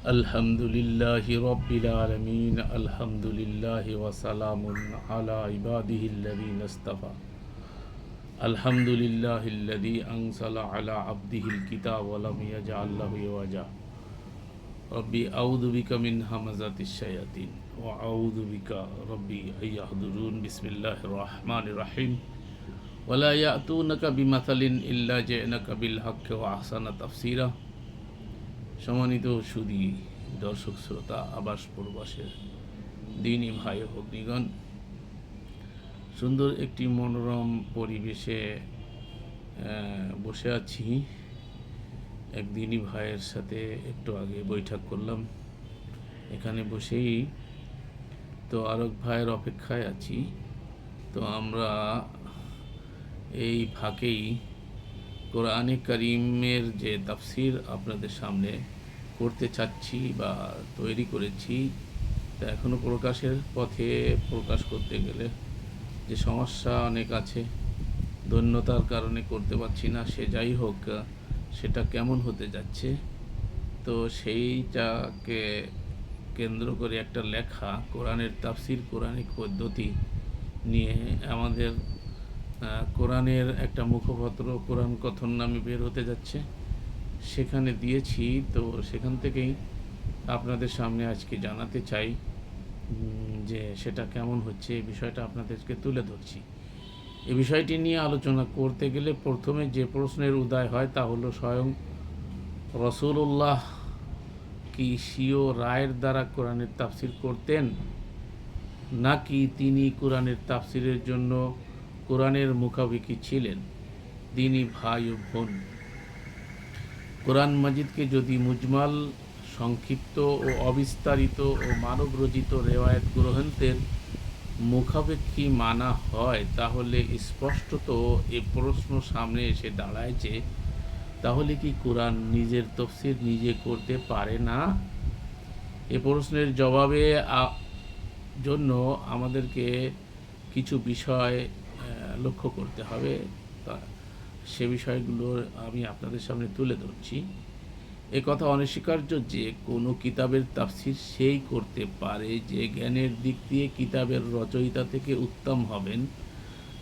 الحمد لله رب العالمين الحمد لله وسلام على عباده الذين اصطفى. الحمد لله الذي أنزل على عبده الكتاب ولم يجعل له وجه. ربي أعوذ بك من همزات الشياطين وأعوذ بك ربي أن يحضرون. بسم الله الرحمن الرحيم. ولا يأتونك بمثل إلا جئنك بالحق وأحسن تفسيرا. সম্মানিত সুদী দর্শক শ্রোতা, আবাস প্রবাসের দিনই ভাই ও ভগ্নিগণ, সুন্দর একটি মনোরম পরিবেশে বসে আছি। এক দিনই ভাইয়ের সাথে একটু আগে বৈঠক করলাম। এখানে বসেই তো আরক ভাইয়ের অপেক্ষায় আছি। তো আমরা এই ফাঁকেই কোরআনে করিমের যে তাফসির আপনাদের সামনে করতে চাচ্ছি বা তৈরি করেছি, তা এখনও প্রকাশের পথে প্রকাশ করতে গেলে যে সমস্যা অনেক আছে, দৈন্যতার কারণে করতে পারছি না, সে যাই হোক, সেটা কেমন হতে যাচ্ছে? তো সেইটাকে কেন্দ্র করে একটা লেখা, কোরআনের তাফসির, কোরআনিক পদ্ধতি নিয়ে আমাদের কোরআনের একটা মুখপত্র, কোরআন কথন নামে বের হতে যাচ্ছে। সেখানে দিয়েছি, তো সেখান থেকেই আপনাদের সামনে আজকে জানাতে চাই যে সেটা কেমন হচ্ছে, এই বিষয়টা আপনাদেরকে তুলে ধরছি। এই বিষয়টি নিয়ে আলোচনা করতে গেলে প্রথমে যে প্রশ্নের উদয় হয় তা হলো স্বয়ং রসুল্লাহ কি সিও রায়ের দ্বারা কোরআনের তাফসির করতেন, নাকি তিনি কোরআনের তাফসিরের জন্য কোরআনের মুখাভিকি ছিলেন দিনী ভাই ও বোন। কোরআন মাজিদকে যদি মুজমাল, সংক্ষিপ্ত ও অবিস্তারিত ও মানবরচিত রেওয়ায়ত গ্রহণের মুখাপেক্ষী মানা হয়, তাহলে স্পষ্টত এ প্রশ্ন সামনে এসে দাঁড়ায় যে, তাহলে কি কোরআন নিজের তফসির নিজে করতে পারে না? এ প্রশ্নের জবাবে জন্য আমাদেরকে কিছু বিষয় লক্ষ্য করতে হবে। তা, সে বিষয়গুলো আমি আপনাদের সামনে তুলে ধরছি। এ কথা অনস্বীকার্য যে, কোনো কিতাবের তাফসির সেই করতে পারে যে, জ্ঞানের দিক দিয়ে কিতাবের রচয়িতা থেকে উত্তম হবেন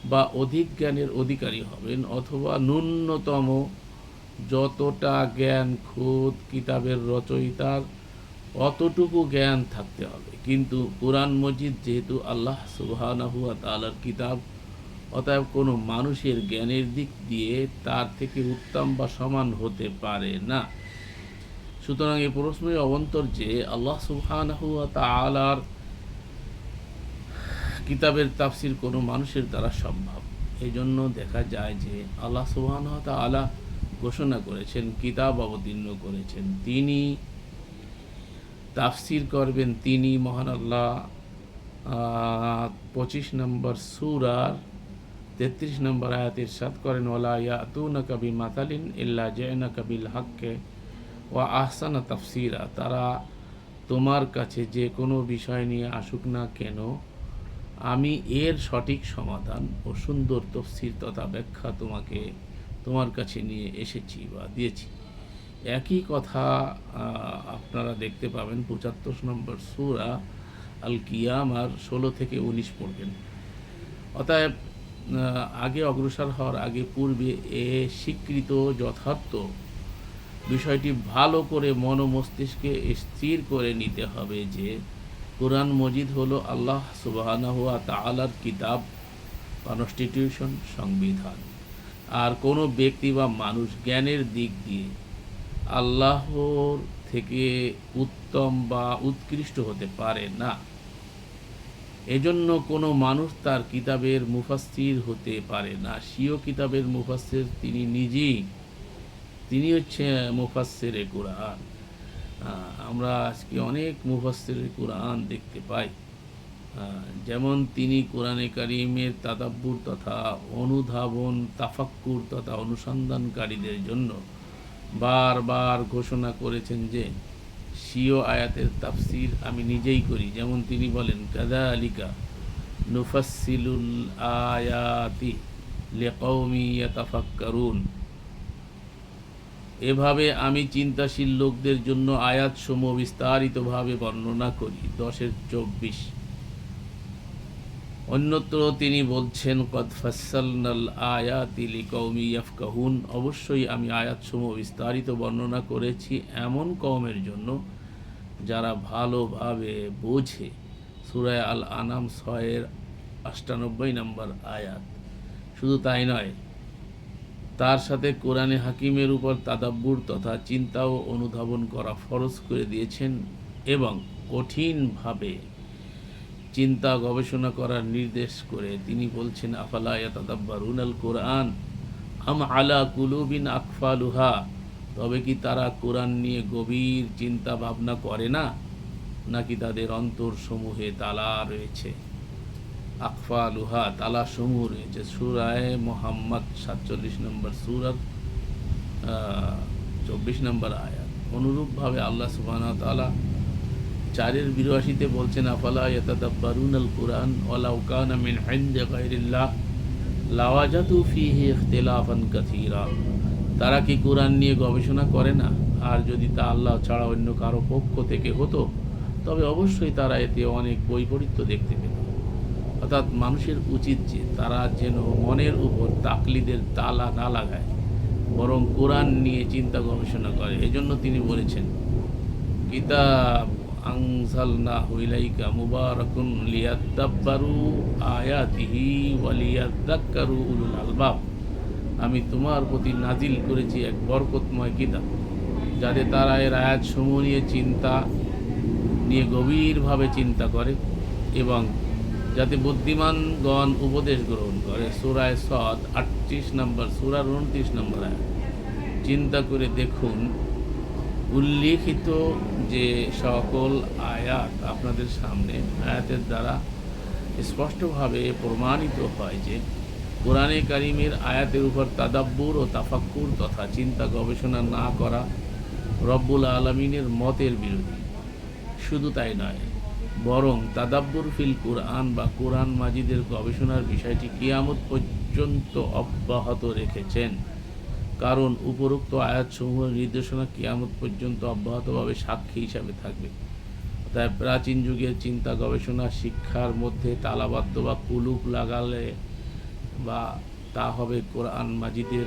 বা অধিক জ্ঞানের অধিকারী হবেন, অথবা ন্যূনতম যতটা জ্ঞান খোদ কিতাবের রচয়িতার, অতটুকু জ্ঞান থাকতে হবে। কিন্তু কোরআন মজিদ যেহেতু আল্লাহ সুবহানাহু ওয়া তাআলার কিতাব অতএব কোনো মানুষের জ্ঞানের দিক দিয়ে তার থেকে উত্তম বা সমান হতে পারে না। সুতরাং এই প্রশ্নই অবন্তর যে আল্লাহ সুবহানাহু কিতাবের তাফসির কোনো মানুষের দ্বারা সম্ভব। এই জন্য দেখা যায় যে আল্লাহ সুবহানাহু ওয়া ঘোষণা করেছেন, কিতাব অবতীর্ণ করেছেন। তিনি তাফসির করবেন, তিনি মহান আল্লাহ। পঁচিশ নম্বর সুরার তেত্রিশ নম্বর আয়াতের সাত করেন ওলা ইয়াতুনা কবি মাতালিন ইল্লা জয়না কবিল হককে ও আহসানা তাফসিরা। তারা তোমার কাছে যে কোনো বিষয় নিয়ে আসুক না কেন, আমি এর সঠিক সমাধান ও সুন্দর তফসির তথা ব্যাখ্যা তোমাকে, তোমার কাছে নিয়ে এসেছি বা দিয়েছি। একই কথা আপনারা দেখতে পাবেন পঁচাত্তর নম্বর সুরা আল কিয়াম আর ষোলো থেকে উনিশ পড়বেন অতএব আগে অগ্রসর হওয়ার আগে পূর্বে এ স্বীকৃত যথার্থ। বিষয়টি ভালো করে মন মস্তিষ্কে স্থির করে নিতে হবে যে কোরআন মজিদ হলো আল্লাহ সুবাহানাহুয়া তাআলার কিতাব কনস্টিটিউশন সংবিধান। আর কোনো ব্যক্তি বা মানুষ জ্ঞানের দিক দিয়ে আল্লাহর থেকে উত্তম বা উৎকৃষ্ট হতে পারে না। এজন্য কোনো মানুষ তার কিতাবের মুফাসসির হতে পারে না। সিও কিতাবের মুফাসসির তিনি নিজেই। তিনি হচ্ছে মুফাসসিরে কোরআন। আমরা আজকে অনেক মুফাসসিরে কোরআন দেখতে পাই। যেমন তিনি কোরআনে কারিমের তাদাব্বুর তথা অনুধাবন, তাফাক্কুর তথা অনুসন্ধানকারীদের জন্য বারবার ঘোষণা করেছেন যে সিও আয়াতের তাফসির আমি নিজেই করি। যেমন তিনি বলেন কাদা আলিকা নুফাসিলুল আয়াতি লেকৌমি ইয়াতাফাক্কারুন। এভাবে আমি চিন্তাশীল লোকদের জন্য আয়াতসমূহ বিস্তারিতভাবে বর্ণনা করি। দশের চব্বিশ। অন্যত্র তিনি বলছেন, কদ ফাসালনাল আয়াতি লিকৌমি ইয়াফকাহুন। অবশ্যই আমি আয়াতসমূহ বিস্তারিত বর্ণনা করেছি এমন কওমের জন্য যারা ভালোভাবে বোঝে। সুরায় আল আনাম ছয়ের আষ্টানব্বই নম্বর আয়াত। শুধু তাই নয়, তার সাথে কোরআনে হাকিমের উপর তাদাব্বুর তথা চিন্তা ও অনুধাবন করা ফরজ করে দিয়েছেন এবং কঠিনভাবে চিন্তা গবেষণা করার নির্দেশ করে তিনি বলছেন, আফালা ইয়াতাদাব্বারুন কোরআন আম আলা কুলুবিন আকফালুহা? তবে কি তারা কোরআন নিয়ে গভীর চিন্তা ভাবনা করে না? নাকি তাদের অন্তর সমূহে তালা রয়েছে? আকফা লুহা তালা সমূহ রয়েছে। সুরায় মোহাম্মদ সাতচল্লিশ নম্বর সুরার চব্বিশ নম্বর আয়াত। অনুরূপভাবে আল্লাহ সুবাহ তালা চারের বিরাশিতে বলছেন, আফালা তারা কি কোরআন নিয়ে গবেষণা করে না? আর যদি তা আল্লাহ ছাড়া অন্য কারও পক্ষ থেকে হতো, তবে অবশ্যই তারা এতে অনেক বৈপরীত্য দেখতে পেত। অর্থাৎ মানুষের উচিত যে তারা যেন মনের উপর তাকলিদের তালা না লাগায়, বরং কোরআন নিয়ে চিন্তা গবেষণা করে। এজন্য তিনি বলেছেন, কিতাব হুইলাইকা মুবারাকুন উলুল আমি তোমার প্রতি নাজিল করেছি এক বরকতময় কিতাব, যাতে তারা এর আয়াত সমূহ নিয়ে চিন্তা, নিয়ে গভীরভাবে চিন্তা করে এবং যাতে বুদ্ধিমানগণ উপদেশ গ্রহণ করে। সুরায় সদ আটত্রিশ নম্বর, সুরার উনত্রিশ নম্বর আয়াত। চিন্তা করে দেখুন উল্লিখিত যে সকল আয়াত আপনাদের সামনে, আয়াতের দ্বারা স্পষ্টভাবে প্রমাণিত হয় যে কোরআনে কারিমের আয়াতের উপর তাদাব্বুর ও তাফাক্কুর তথা চিন্তা গবেষণা না করা রব্বুল আলমিনের মতের বিরোধী। শুধু তাই নয়, বরং তাদাব্বুর ফিল কোরআন বা কোরআন মাজিদের গবেষণার বিষয়টি কিয়ামত পর্যন্ত অব্যাহত রেখেছেন। কারণ উপরোক্ত আয়াতসমূহের নির্দেশনা কিয়ামত পর্যন্ত অব্যাহতভাবে সাক্ষী হিসাবে থাকবে। তাই প্রাচীন যুগের চিন্তা, গবেষণা, শিক্ষার মধ্যে তালাবাদ্য বা কুলুপ লাগালে বা তা হবে কোরআন মাজিদের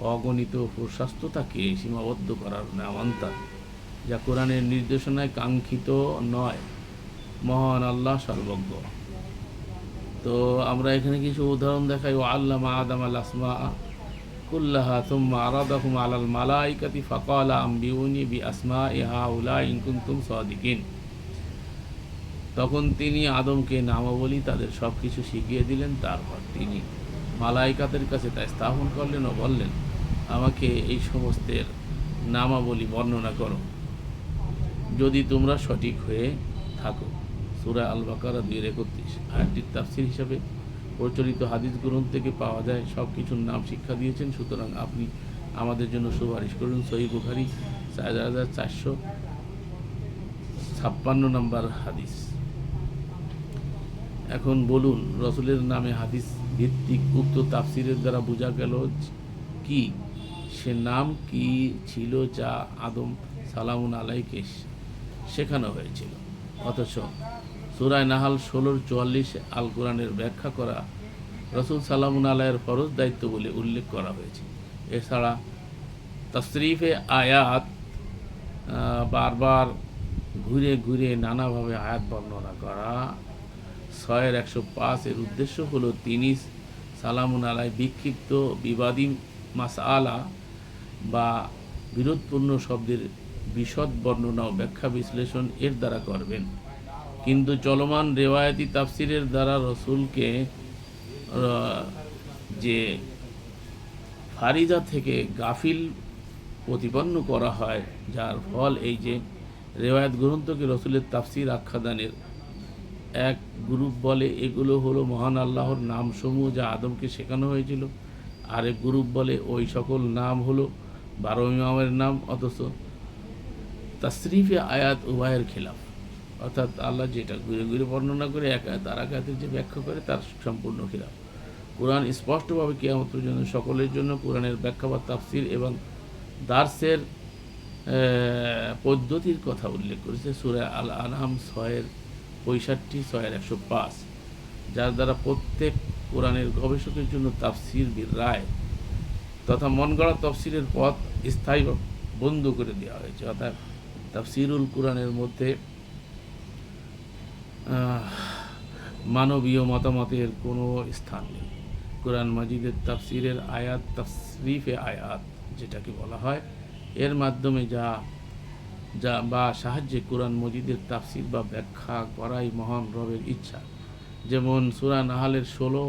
অগণিত প্রশাস্ততাকে সীমাবদ্ধ করার নামান্তর যা কোরআনের নির্দেশনায় কাঙ্ক্ষিত নয়। মহান আল্লাহ সর্বজ্ঞ। তো আমরা এখানে কিছু উদাহরণ দেখাই। ও আল্লামা আদাম আল আসমা মালাইকাতি আম্বিউনি ইহা ইনকুন্তুম তখন তিনি আদমকে নামাবলী তাদের সব কিছু শিখিয়ে দিলেন, তারপর তিনি মালাইকাতের কাছে তা স্থাপন করলেন ও বললেন, আমাকে এই সমস্তের নামাবলী বর্ণনা করো। যদি তোমরা সঠিক হয়ে থাকো। সুরা আল বাকারা দুই একত্রিশ আয়াতটির তাফসির হিসাবে প্রচলিত হাদিস গ্রন্থ থেকে পাওয়া যায়, সব কিছুর নাম শিক্ষা দিয়েছেন। সুতরাং আপনি আমাদের জন্য সুপারিশ করুন। সহি বুখারি, চার হাজার চারশো ছাপ্পান্ন নম্বর হাদিস। এখন বলুন, রসুলের নামে হাদিস ভিত্তিক উক্ত তাফসিরের দ্বারা বোঝা গেল কি? সে নাম কি ছিল যা আদম সালামুন আলাইকে শেখানো হয়েছিল? অথচ সুরায় নাহাল ষোলোর চুয়াল্লিশ আল কোরআনের ব্যাখ্যা করা রসুল সালামুন আলাইয়ের ফরজ দায়িত্ব বলে উল্লেখ করা হয়েছে। এছাড়া তশরিফে আয়াত বারবার ঘুরে ঘুরে নানাভাবে আয়াত বর্ণনা করা। ছয়ের একশো পাঁচ এর উদ্দেশ্য হলো তিনি সালামুন আলাই বিক্ষিপ্ত, বিবাদী মাসআলা বা বিরোধপূর্ণ শব্দের বিশদ বর্ণনা ও ব্যাখ্যা বিশ্লেষণ এর দ্বারা করবেন। কিন্তু চলমান রেওয়ায়তি তাফসিরের দ্বারা রসুলকে যে ফারিদা থেকে গাফিল প্রতিপন্ন করা হয়, যার ফল এই যে রেওয়ায়ত গ্রন্থকে রসুলের তাফসির আখ্যাদানের এক গ্রুপ বলে, এগুলো হলো মহান আল্লাহর নামসমূহ যা আদমকে শেখানো হয়েছিল। আরেক গ্রুপ বলে, ওই সকল নাম হলো বারো ইমামের নাম, অথচ তাসরিফে আয়াত উভয়ের খেলাফ। অর্থাৎ আল্লাহ যেটা ঘুরে ঘুরে বর্ণনা করে একা এক আয়াতের যে ব্যাখ্যা করে তার সম্পূর্ণ খেলাফ। কোরআন স্পষ্টভাবে কেয়ামত পর্যন্ত সকলের জন্য কোরআনের ব্যাখ্যা বা তাফসির এবং দার্সের পদ্ধতির কথা উল্লেখ করেছে সুরে আল আনাম ছয়ের পঁয়ষট্টি, ছয়ের একশো পাঁচ, যার দ্বারা প্রত্যেক কোরআনের গবেষকের জন্য তাফসির বীর রায় তথা মন গড়া তফসিরের পথ স্থায়ী বন্ধ করে দেওয়া হয়েছে। অর্থাৎ তাফসিরুল কোরআনের মধ্যে মানবীয় মতামতের কোনো স্থান নেই। কোরআন মাজিদের তাফসিরের আয়াত তাফসরিফে আয়াত যেটাকে বলা হয়, এর মাধ্যমে যা যা বা সাহায্যে কোরআন মজিদের তাফসির বা ব্যাখ্যা করাই মহান রবের ইচ্ছা। যেমন সূরা নাহালের ষোলো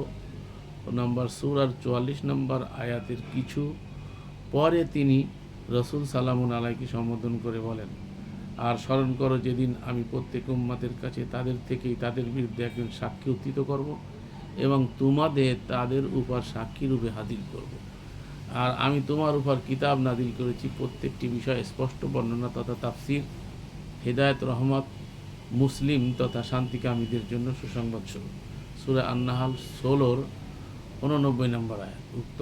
নম্বর, সুরার চুয়াল্লিশ নম্বর আয়াতের কিছু পরে তিনি রসুল সালামুন আলাইকে সম্বোধন করে বলেন আর স্মরণ করো যেদিন আমি প্রত্যেক উম্মাতের কাছে তাদের থেকেই তাদের বিরুদ্ধে একজন সাক্ষী উত্থিত করব এবং তোমাদের তাদের উপর সাক্ষী রূপে হাজির করব। আর আমি তোমার উপর কিতাব নাদিল করেছি, প্রত্যেকটি বিষয়ে স্পষ্ট বর্ণনা তথা তাফসির, হেদায়ত, রহমত, মুসলিম তথা শান্তিকামীদের জন্য সুসংবাদ স্বরূপ। সুরা আন্নাহাল ষোলোর উননব্বই নম্বর আয়াত। উক্ত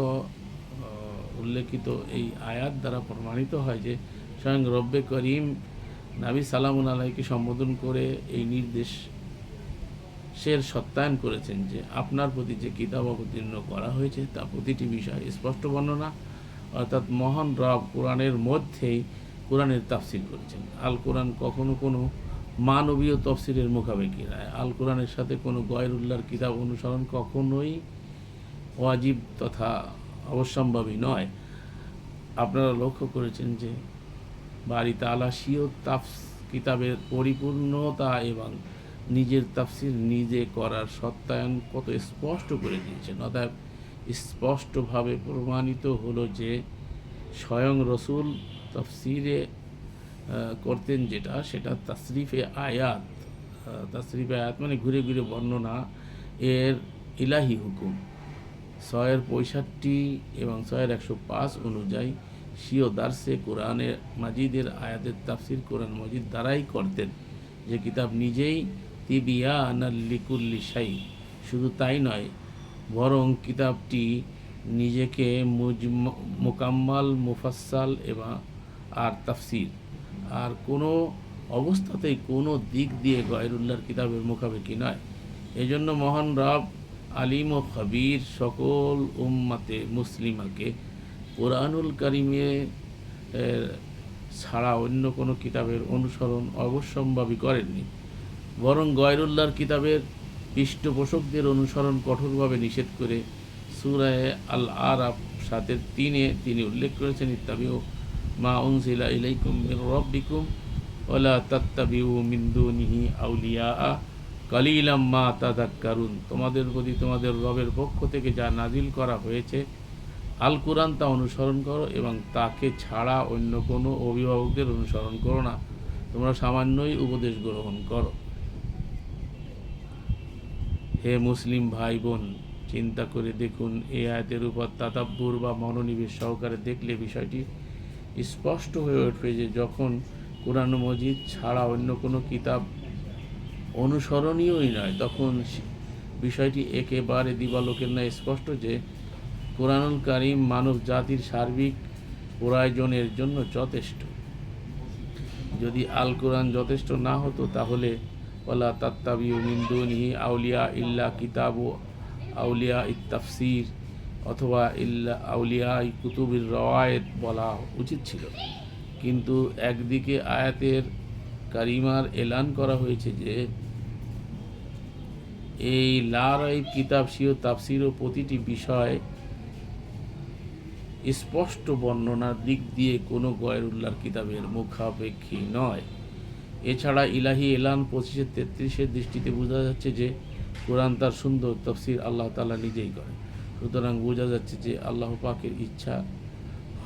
উল্লেখিত এই আয়াত দ্বারা প্রমাণিত হয় যে স্বয়ং রব্বে করিম নাবি সালামুন আলাইকে সম্বোধন করে এই নির্দেশ সের সত্যায়ন করেছেন যে আপনার প্রতি যে কিতাব অবতীর্ণ করা হয়েছে তা প্রতিটি বিষয়ে স্পষ্ট বর্ণনা, অর্থাৎ মহান রব কোরআনের মধ্যেই কোরআনের তাফসিল করেছেন। আল কোরআন কখনো কোনো মানবীয় তফসিলের মুখাপেক্ষি নয়। আল কোরআনের সাথে কোনো গয়রুল্লাহর কিতাব অনুসরণ কখনোই ওয়াজিব তথা অবশ্যম্ভাবী নয়। আপনারা লক্ষ্য করেছেন যে বাড়ি তালা সিও তাফস কিতাবের পরিপূর্ণতা এবং নিজের তাফসির নিজে করার সত্যায়ন কত স্পষ্ট করে দিয়েছেন। অতএব স্পষ্টভাবে প্রমাণিত হলো যে স্বয়ং রসুল তাফসিরে করতেন যেটা, সেটা তাসরিফে আয়াত। তাসরিফে আয়াত মানে ঘুরে ঘুরে বর্ণনা এর ইলাহি হুকুম। ছয়ের পঁয়ষট্টি এবং ছয়ের একশো পাঁচ অনুযায়ী সিও দার্সে কোরআনের মাজিদের আয়াতের তাফসির কোরআন মজিদ দ্বারাই করতেন যে কিতাব নিজেই তিবিয়া আনাল্লিকুল্লি সাই শুধু তাই নয়, বরং কিতাবটি নিজেকে মোকাম্মাল মুফাসাল এবং আর তাফসির। আর কোনো অবস্থাতেই কোনো দিক দিয়ে গয়রুল্লাহর কিতাবের মুখাপেক্ষি নয়। এজন্য মহান রব, আলিম ও খবির সকল উম্মাতে মুসলিমাকে কোরআনুল কারিমে ছাড়া অন্য কোনো কিতাবের অনুসরণ অবশ্যম্ভাবী করেননি। বরং গয়রুল্লাহর কিতাবের পৃষ্ঠপোষকদের অনুসরণ কঠোরভাবে নিষেধ করে সুরায় আল আরাফ সাতের তিনে তিনি উল্লেখ করেছেন, ইত্তাবিউ মা উনসিলা ইলাইকুম রব্বিকুম ওলা তাত্তাবিউ মিন দুনিহি আউলিয়া কালিলাম মা তাদাক্কারুন তোমাদের প্রতি তোমাদের রবের পক্ষ থেকে যা নাজিল করা হয়েছে আল কোরআন তা অনুসরণ করো এবং তাকে ছাড়া অন্য কোনো অভিভাবকদের অনুসরণ করো না। তোমরা সামান্যই উপদেশ গ্রহণ করো। হে মুসলিম ভাই বোন চিন্তা করে দেখুন এ আয়াতের উপর তাতাব্বুর বা মনোনিবেশ সহকারে দেখলে বিষয়টি স্পষ্ট হয়ে উঠবে যে যখন কোরআন মজিদ ছাড়া অন্য কোনো কিতাব অনুসরণীয়ই নয়, তখন বিষয়টি একেবারে দিবালোকের ন্যায় স্পষ্ট যে কোরআনুল কারিম মানব জাতির সার্বিক প্রয়োজনের জন্য যথেষ্ট। যদি আল কোরআন যথেষ্ট না হতো তাহলে ওলা তাত্তাবিউ মিন্দুনিহি আউলিয়া ইল্লা কিতাবু আউলিয়া ইত্তাফসির অথবা ইল্লা আউলিয়া কুতুবির রওয়ায়েত বলা উচিত ছিল। কিন্তু একদিকে আয়াতের কারিমার এলান করা হয়েছে যে এই লারাইব কিতাব সিও তাফসির ও প্রতিটি বিষয় স্পষ্ট বর্ণনার দিক দিয়ে কোনো গয়রুল্লাহর কিতাবের মুখাপেক্ষী নয়। এছাড়া ইলাহি এলান পঁচিশের তেত্রিশের দৃষ্টিতে বোঝা যাচ্ছে যে কোরআন তার সুন্দর তফসির আল্লাহ তালা নিজেই করে সুতরাং বোঝা যাচ্ছে যে আল্লাহ পাকের ইচ্ছা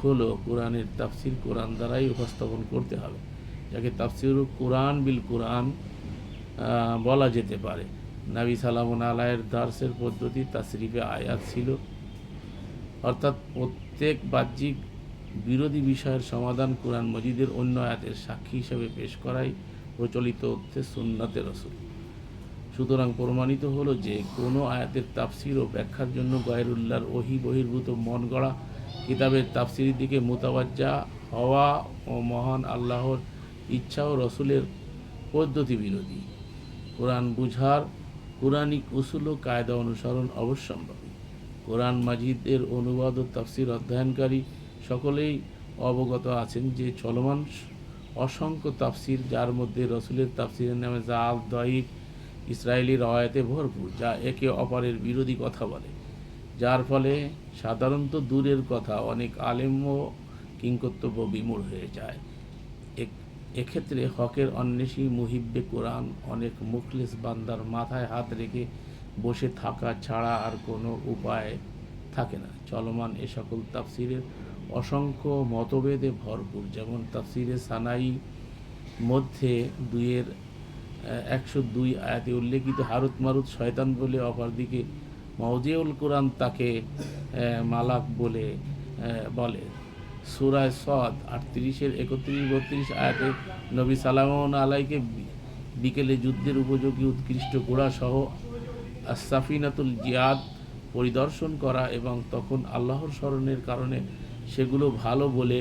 হলো কোরআনের তাফসির কোরআন দ্বারাই উপস্থাপন করতে হবে, যাকে তাফসির কোরআন বিল কোরআন বলা যেতে পারে। নাবি সালামুন আলায়ের দার্সের পদ্ধতি, তাসরিফে আয়াত ছিল। অর্থাৎ প্রত্যেক বাহ্যিক বিরোধী বিষয়ের সমাধান কোরআন মজিদের অন্য আয়াতের সাক্ষী হিসেবে পেশ করাই প্রচলিত হচ্ছে সুন্নাতে রসুল। সুতরাং প্রমাণিত হলো যে কোনো আয়াতের তাফসির ও ব্যাখ্যার জন্য গয়রুল্লাহর ওহি বহির্ভূত মন গড়া কিতাবের তাফসিরের দিকে মোতাবাজ্জা হওয়া ও মহান আল্লাহর ইচ্ছা ও রসুলের পদ্ধতি বিরোধী। কোরআন বুঝার কোরআনিক উসুল ও কায়দা অনুসরণ অবশ্যম্ভাবী। কোরআন মাজিদের অনুবাদ ও তাফসির অধ্যয়নকারী সকলেই অবগত আছেন যে চলমান অসংখ্য তাফসির, যার মধ্যে রসুলের তাফসিরের নামে জাল দয়ীফ ইসরায়েলি রওয়ায়তে ভরপুর, যা একে অপরের বিরোধী কথা বলে। যার ফলে সাধারণত দূরের কথা অনেক আলেমও কিংকর্তব্য বিমূঢ় হয়ে যায়। এক্ষেত্রে হকের অন্বেষী মুহিব্বে কোরআন অনেক মুখলিস বান্দার মাথায় হাত রেখে বসে থাকা ছাড়া আর কোনো উপায় থাকে না। চলমান এ সকল তাফসিরের অসংখ্য মতভেদে ভরপুর। যেমন তাফসিরে সানাই মধ্যে দুইয়ের একশো দুই আয়াতে উল্লেখিত হারুত মারুত শয়তান বলে, অপরদিকে মৌজিউল কোরআন তাকে মালাক বলে বলে। সুরায় সদ আটত্রিশের একত্রিশ বত্রিশ আয়াতে নবী সালামন আলাইকে বিকেলে যুদ্ধের উপযোগী, উৎকৃষ্ট ঘোড়া সহ সাফিনাতুল জিয়াদ পরিদর্শন করা এবং তখন আল্লাহর স্মরণের কারণে সেগুলো ভালো বলে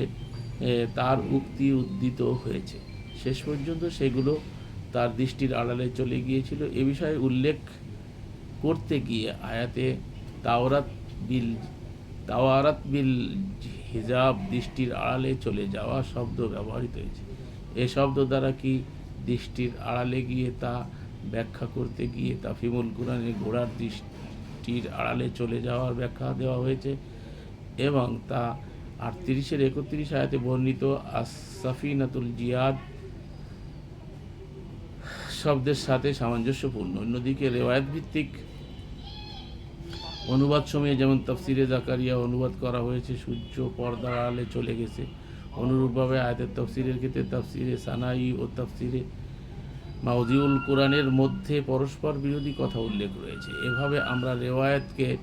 তার উক্তি উদ্দিত হয়েছে। শেষ পর্যন্ত সেগুলো তার দৃষ্টির আড়ালে চলে গিয়েছিল। এ বিষয়ে উল্লেখ করতে গিয়ে আয়াতে তাওরাত বিল, তাওয়ারাত বিল হিজাব দৃষ্টির আড়ালে চলে যাওয়া শব্দ ব্যবহৃত হয়েছে। এ শব্দ দ্বারা কি দৃষ্টির আড়ালে গিয়ে তা ব্যাখ্যা করতে গিয়ে তাফিমুল কোরআনে গোড়ার দৃষ্টির আড়ালে চলে যাওয়ার ব্যাখ্যা দেওয়া হয়েছে এবং তা আটত্রিশের একত্রিশ আয়াতে বর্ণিত আসাফিনাতুল জিয়াদ শব্দের সাথে সামঞ্জস্যপূর্ণ। অন্যদিকে রেওয়ায়ত ভিত্তিক অনুবাদ সময়ে যেমন তফসিরে জাকারিয়া অনুবাদ করা হয়েছে, সূর্য পর্দার আড়ালে চলে গেছে। অনুরূপভাবে আয়াতের তফসিরের ক্ষেত্রে তফসিরে সানাই ও তফসিরে মাউজিউল কোরআনের মধ্যে পরস্পর বিরোধী কথা উল্লেখ রয়েছে। এভাবে আমরা রেওয়ায়তকে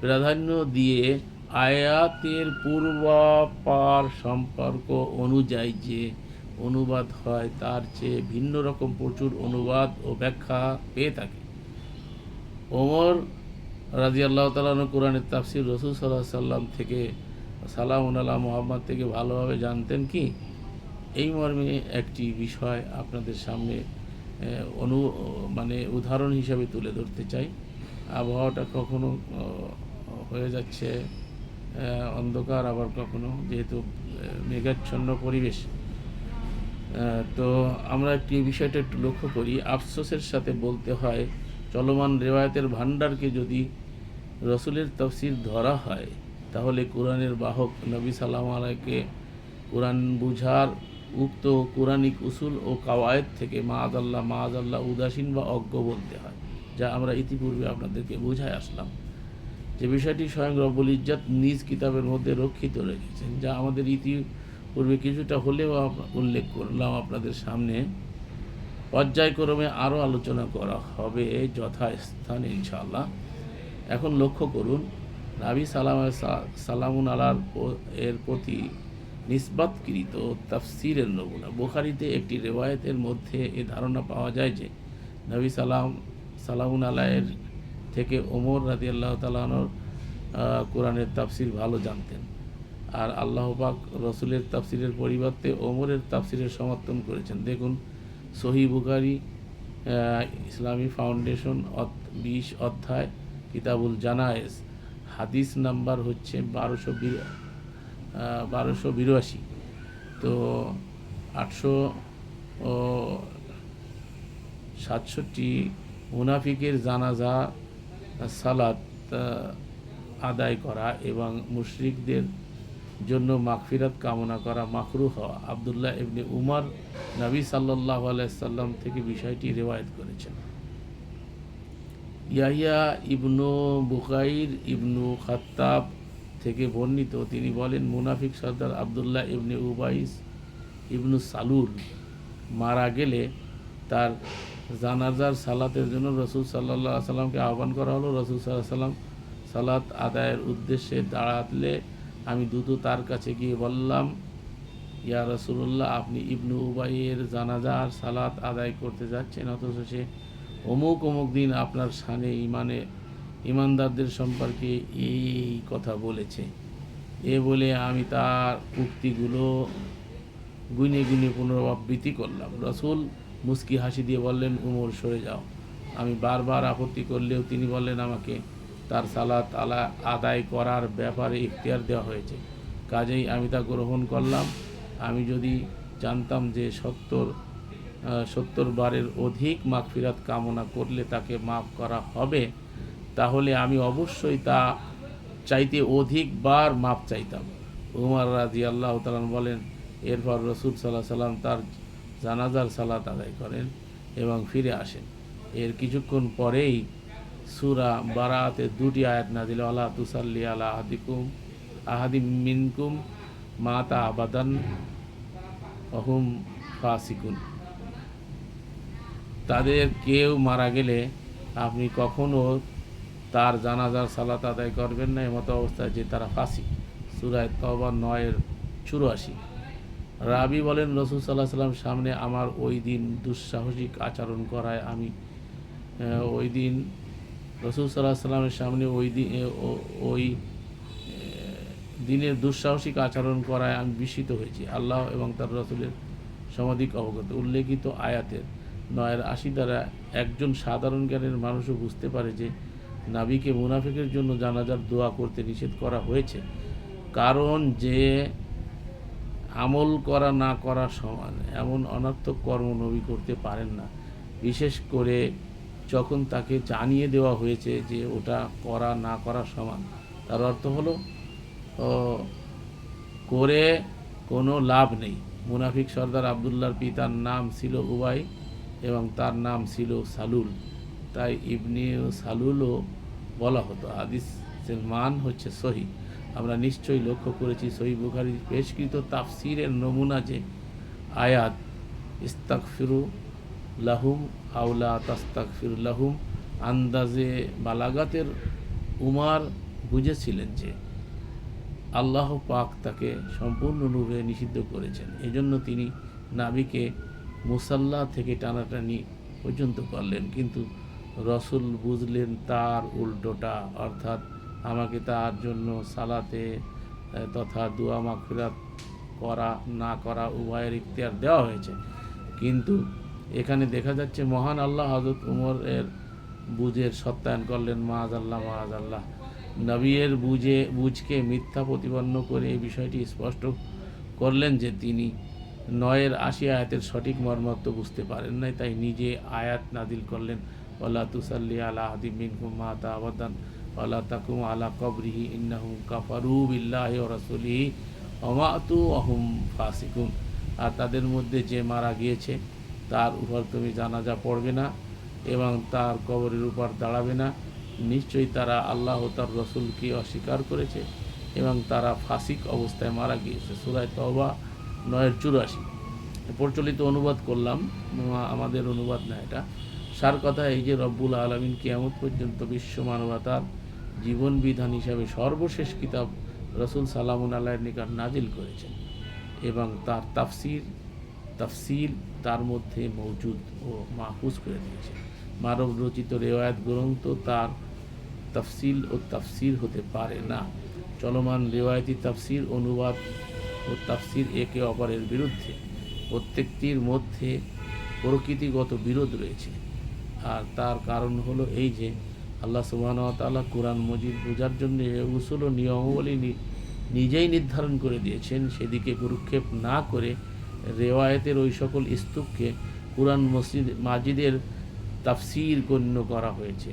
প্রাধান্য দিয়ে আয়াতের পূর্বাপার সম্পর্ক অনুযায়ী যে অনুবাদ হয়, তার চেয়ে ভিন্ন রকম প্রচুর অনুবাদ ও ব্যাখ্যা পেয়ে থাকি। ওমর রাজি আল্লাহ তালন কোরআনের তাফসির রসুল সাল্লাহ সাল্লাম থেকে সালাম আল্লাহ মোহাম্মদ থেকে ভালোভাবে জানতেন কি? এই মর্মে একটি বিষয় আপনাদের সামনে অনু মানে উদাহরণ হিসাবে তুলে ধরতে চাই। আবহাওয়াটা কখনো হয়ে যাচ্ছে অন্ধকার আবার কখনো, যেহেতু মেঘাচ্ছন্ন পরিবেশ। তো আমরা একটি বিষয়টা একটু লক্ষ্য করি, আফসোসের সাথে বলতে হয়, চলমান রেওয়ায়তের ভাণ্ডারকে যদি রসুলের তফসির ধরা হয়, তাহলে কোরআনের বাহক নবী সাল্লাম আলাইকে কোরআন বুঝার উক্ত কোরআনিক উসুল ও কাওয়ায়েদ থেকে মাআদ আল্লাহ মাআদ আল্লাহ উদাসীন বা অজ্ঞ বলতে হয়, যা আমরা ইতিপূর্বে আপনাদেরকে বুঝায় আসলাম। যে বিষয়টি স্বয়ং রব্বুল ইজ্জাত নিজ কিতাবের মধ্যে রক্ষিত রেখেছেন, যা আমাদের ইতিপূর্বে কিছুটা হলেও উল্লেখ করলাম আপনাদের সামনে। পর্যায়ক্রমে আরও আলোচনা করা হবে যথাস্থানে, ইনশাআল্লাহ। এখন লক্ষ্য করুন, নাবি সালাম, সালামুন আলার এর প্রতি নিসবাতকৃত তাফসিরের নমুনা। বুখারিতে একটি রেওয়ায়তের মধ্যে এ ধারণা পাওয়া যায় যে, নবী সালাম, সালামুন আলায়ের থেকে ওমর রাজি আল্লাহ তালানোর কোরআনের তাফসির ভালো জানতেন। আর আল্লাহ পাক রসুলের তাফসিরের পরিবর্তে ওমরের তাফসিরের সমর্থন করেছেন। দেখুন সহি বুখারি ইসলামী ফাউন্ডেশন বিশ অধ্যায়, কিতাবুল জানায়েজ। হাদিস নাম্বার হচ্ছে বারোশো। বারোশো বিরাশি। তো আটশো সাতষট্টি মুনাফিকের জানাজা সালাত আদায় করা এবং মুশরিকদের জন্য মাগফিরাত কামনা করা মাকরু হওয়া। আবদুল্লাহ ইবনে উমর নবী সাল্লাহ আলাইসাল্লাম থেকে বিষয়টি রেওয়ায়ত করেছেন। ইয়াহিয়া ইবনু বুকাইর ইবনু খাত্তাব থেকে বর্ণিত, তিনি বলেন, মুনাফিক সর্দার আবদুল্লাহ ইবনে উবাইস ইবনু সালুর মারা গেলে তার জানাজার সালাতের জন্য রসুল সাল্লাহ সাল্লামকে আহ্বান করা হলো। রসুল সাল্লাহ সাল্লাম সালাত আদায়ের উদ্দেশ্যে দাঁড়াতলে আমি দ্রুত তার কাছে গিয়ে বললাম, ইয়া রসুল্লাহ আপনি ইবনু উবাইয়ের জানাজার সালাত আদায় করতে যাচ্ছেন, অথচ সে অমুক অমুক দিন আপনার সানে ইমানে ইমানদারদের সম্পর্কে এই কথা বলেছে। এ বলে আমি তার উক্তিগুলো গুনে গুনে পুনরাবৃত্তি করলাম। রসুল মুস্কি হাসি দিয়ে বললেন, উমর, সরে যাও। আমি বারবার আপত্তি করলেও তিনি বললেন, আমাকে তার সালাত আলা, আদায় করার ব্যাপারে ইখতিয়ার দেওয়া হয়েছে। কাজেই আমি তা গ্রহণ করলাম। আমি যদি জানতাম যে সত্তর সত্তর বারের অধিক মাগফিরাত কামনা করলে তাকে মাফ করা হবে তাহলে আমি অবশ্যই তা চাইতে অধিকবার মাপ চাইতাম। উমার রাজি আল্লাহ তালান বলেন, এরপর রসুল সাল্লাহ সাল্লাম তার জানাজার সালাত আদায় করেন এবং ফিরে আসেন। এর কিছুক্ষণ পরেই সুরা বারাতে দুটি আয়াত নাজিল আল্লাহ তুসাল্লি আলা আহাদিকুম, আহাদিম মিনকুম মাতা আবাদান অহুম ফাসিকুন। তাদের কেউ মারা গেলে আপনি কখনো তার জানাজার সালাত আদায় করবেন না, এমতো অবস্থায় যে তারা ফাঁসি। সুরায় তবা নয়ের চুরাশি। রাবি বলেন, রসুল সাল্লাহ সাল্লাম সামনে আমার ওই দিন দুঃসাহসিক আচরণ করায় আমি ওই দিন রসুল সাল্লাহ সাল্লামের সামনে ওই দিন ওই দিনের দুঃসাহসিক আচরণ করায় আমি বিস্মিত হয়েছি। আল্লাহ এবং তার রসুলের সমাধিক অবগত। উল্লেখিত আয়াতের নয়ের আশি দ্বারা একজন সাধারণ জ্ঞানের মানুষও বুঝতে পারে যে নাবিকে মুনাফিকের জন্য জানাজার দোয়া করতে নিষেধ করা হয়েছে। কারণ যে আমল করা না করা সমান, এমন অনর্থক কর্ম নবী করতে পারেন না। বিশেষ করে যখন তাকে জানিয়ে দেওয়া হয়েছে যে ওটা করা না করা সমান, তার অর্থ হলো করে কোনো লাভ নেই। মুনাফিক সর্দার আবদুল্লার পিতার নাম ছিল উবাই এবং তার নাম ছিল সালুল। তাই ইবনে সালুলও বলা হতো হাদিসের মান হচ্ছে সহি। আমরা নিশ্চয়ই লক্ষ্য করেছি, সহি বুখারির পেশকৃত তাফসিরের নমুনা যে আয়াত ইস্তাকফিরু লাহুম আউলা তাস্তাকফির লাহুম, আন্দাজে বালাগাতের উমার বুঝেছিলেন যে আল্লাহ পাক তাকে সম্পূর্ণরূপে নিষিদ্ধ করেছেন। এজন্য তিনি নাবিকে মুসাল্লা থেকে টানাটানি পর্যন্ত করলেন। কিন্তু রসুল বুঝলেন তার উল্টোটা, অর্থাৎ আমাকে তার জন্য সালাতে তথা দুয়া মাগফিরাত করা, না করা উভয়ের ইখতিয়ার দেওয়া হয়েছে। কিন্তু এখানে দেখা যাচ্ছে মহান আল্লাহ হজরত উমরের বুঝের সত্যায়ন করলেন মাজ আল্লাহ মাজ আল্লাহ নবীর বুঝে, বুঝকে মিথ্যা প্রতিপন্ন করে এই বিষয়টি স্পষ্ট করলেন যে তিনি নয়ের আশি আয়াতের সঠিক মর্মার্থ বুঝতে পারেন নাই, তাই নিজে আয়াত নাদিল করলেন। ওলা তুসাল্লি আলা মিনকুম মাতা আবাদান ওলা তাকুম আলা কবরিহি কাফারু বিল্লাহি ও ফাসিকুন আর তাদের মধ্যে যে মারা গিয়েছে, তার উপর তুমি জানাজা পড়বে না এবং তার কবরের উপর দাঁড়াবে না। নিশ্চয়ই তারা আল্লাহ তার রসুলকে অস্বীকার করেছে এবং তারা ফাসিক অবস্থায় মারা গিয়েছে। সুরায় তবা নয়ের চুরাশি। প্রচলিত অনুবাদ করলাম আমাদের অনুবাদ না এটা। সার কথা এই যে রব্বুল আলমিন কিয়ামত পর্যন্ত বিশ্ব মানবতার জীবন বিধান হিসাবে সর্বশেষ কিতাব রসুল সালামুন আল্লাহর নিকট নাজিল করেছেন এবং তার তাফসির, তাফসিল তার মধ্যে মৌজুদ ও মাহফুজ করে দিয়েছে মানব রচিত রেওয়ায়ত গ্রন্থ তার তাফসিল ও তাফসির হতে পারে না। চলমান রেওয়ায়তি তাফসির অনুবাদ ও তাফসির একে অপরের বিরুদ্ধে প্রত্যেকটির মধ্যে প্রকৃতিগত বিরোধ রয়েছে। আর তার কারণ হলো এই যে আল্লাহ সুবাহতাল্লাহ কোরআন মজিদ বোঝার জন্য উসুল ও নিয়মাবলী নিজেই নির্ধারণ করে দিয়েছেন। সেদিকে গুরুক্ষেপ না করে রেওয়ায়েতের ওই সকল স্তূপকে কোরআন মসজিদ মাজিদের তাফসির গণ্য করা হয়েছে,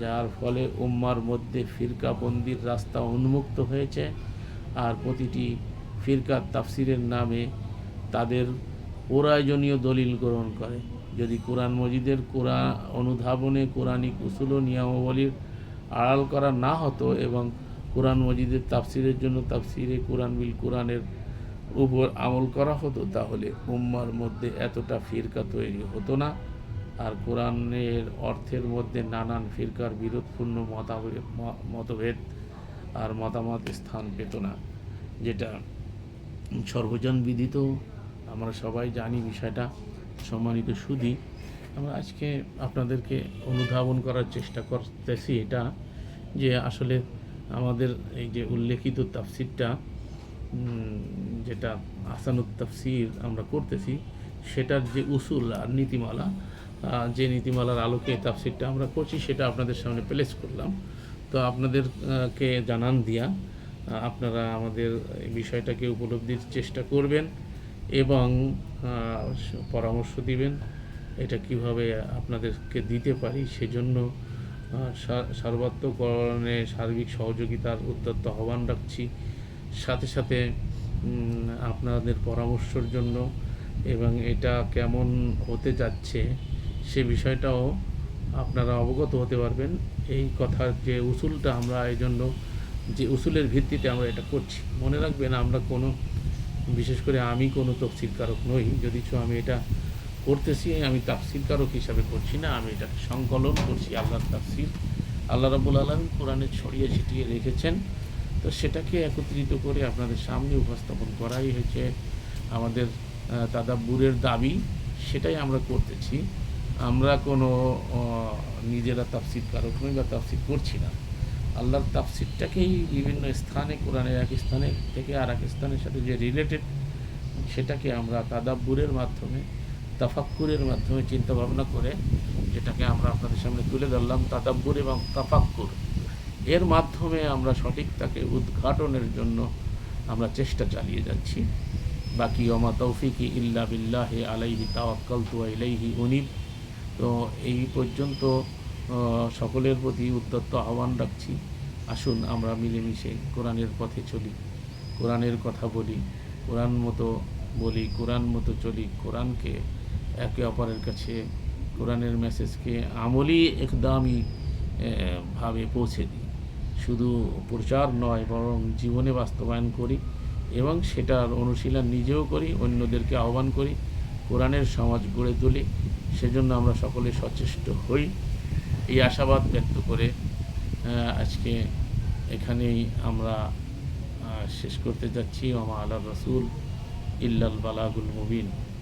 যার ফলে উম্মার মধ্যে ফিরকাবন্দির রাস্তা উন্মুক্ত হয়েছে আর প্রতিটি ফিরকা তাফসিরের নামে তাদের প্রয়োজনীয় দলিল গ্রহণ করে। যদি কোরআন মজিদের কোরআন অনুধাবনে কোরআনিক উসুল ও নিয়মাবলীর আড়াল করা না হতো এবং কোরআন মজিদের তাফসিরের জন্য তাফসিরে কোরআন বিল কোরআনের উপর আমল করা হতো, তাহলে উম্মার মধ্যে এতটা ফিরকা তৈরি হতো না। আর কোরআনের অর্থের মধ্যে নানান ফিরকার বিরোধপূর্ণ মতাবে- মতভেদ আর মতামত স্থান পেত না, যেটা সর্বজন বিদিত আমরা সবাই জানি বিষয়টা। সম্মানিত সুধি, আমরা আজকে আপনাদেরকে অনুধাবন করার চেষ্টা করতেছি এটা যে আসলে আমাদের এই যে উল্লেখিত তাফসিরটা যেটা আসানুত তাফসির আমরা করতেছি, সেটার যে উসুল আর নীতিমালা যে নীতিমালার আলোকে তাফসিরটা আমরা করছি, সেটা আপনাদের সামনে প্লেস করলাম। তো আপনাদেরকে জানান দিয়া আপনারা আমাদের এই বিষয়টাকে উপলব্ধির চেষ্টা করবেন। এবং পরামর্শ দিবেন এটা কীভাবে আপনাদেরকে দিতে পারি। সেজন্য সর্বাত্মকরণে সার্বিক সহযোগিতার উদ্যত্ত আহ্বান রাখছি। সাথে সাথে আপনাদের পরামর্শের জন্য এবং এটা কেমন হতে যাচ্ছে সে বিষয়টাও আপনারা অবগত হতে পারবেন। এই কথার যে উসুলটা আমরা, এই জন্য যে উসুলের ভিত্তিতে আমরা এটা করছি। মনে রাখবেন, আমরা কোনো বিশেষ করে আমি কোনো তফসিলকারক নই, যদিচ আমি এটা করতেছি, আমি তাফসিলকারক হিসাবে করছি না, আমি এটাকে সংকলন করছি, আল্লাহর তাফসিল। আল্লাহ রাবুল আলম কোরআনে ছড়িয়ে ছিটিয়ে রেখেছেন। তো সেটাকে একত্রিত করে আপনাদের সামনে উপস্থাপন করাই হয়েছে আমাদের তাদাব্বুরের দাবি। সেটাই আমরা করতেছি। আমরা কোনো নিজেরা তাফসির কারক নই বা তাফসির করছি না। আল্লাহর তাফসিরটাকেই বিভিন্ন স্থানে কোরআনের এক স্থানে থেকে আর এক স্থানের সাথে যে রিলেটেড সেটাকে আমরা তাদাব্বুরের মাধ্যমে, তাফাক্কুরের মাধ্যমে চিন্তা ভাবনা করে যেটাকে আমরা আপনাদের সামনে তুলে ধরলাম, তাদাব্বুর এবং তাফাক্কুর। এর মাধ্যমে আমরা সঠিকটাকে উদ্ঘাটনের জন্য আমরা চেষ্টা চালিয়ে যাচ্ছি। বাকি অমা তৌফিকি ইল্লা বিল্লাহি আলাইহি তাওয়াক্কালতু ওয়া ইলাইহি উনিব। তো এই পর্যন্ত সকলের প্রতি উদ্যত্ত আহ্বান রাখছি। আসুন আমরা মিলেমিশে কোরআনের পথে চলি, কোরআনের কথা বলি, কোরআন মতো বলি, কোরআন মতো চলি, কোরআনকে একে অপরের কাছে, কোরআনের মেসেজকে আমলি একদমই ভাবে পৌঁছে দিই। শুধু প্রচার নয়, বরং জীবনে বাস্তবায়ন করি এবং সেটার অনুশীলন নিজেও করি, অন্যদেরকে আহ্বান করি, কোরআনের সমাজ গড়ে তুলি। সেজন্য আমরা সকলে সচেষ্ট হই। এই আশাবাদ ব্যক্ত করে আজকে এখানেই আমরা শেষ করতে যাচ্ছি। আমা আল্লাহ রসুল ইল্লাল বালাগুল মুবিন।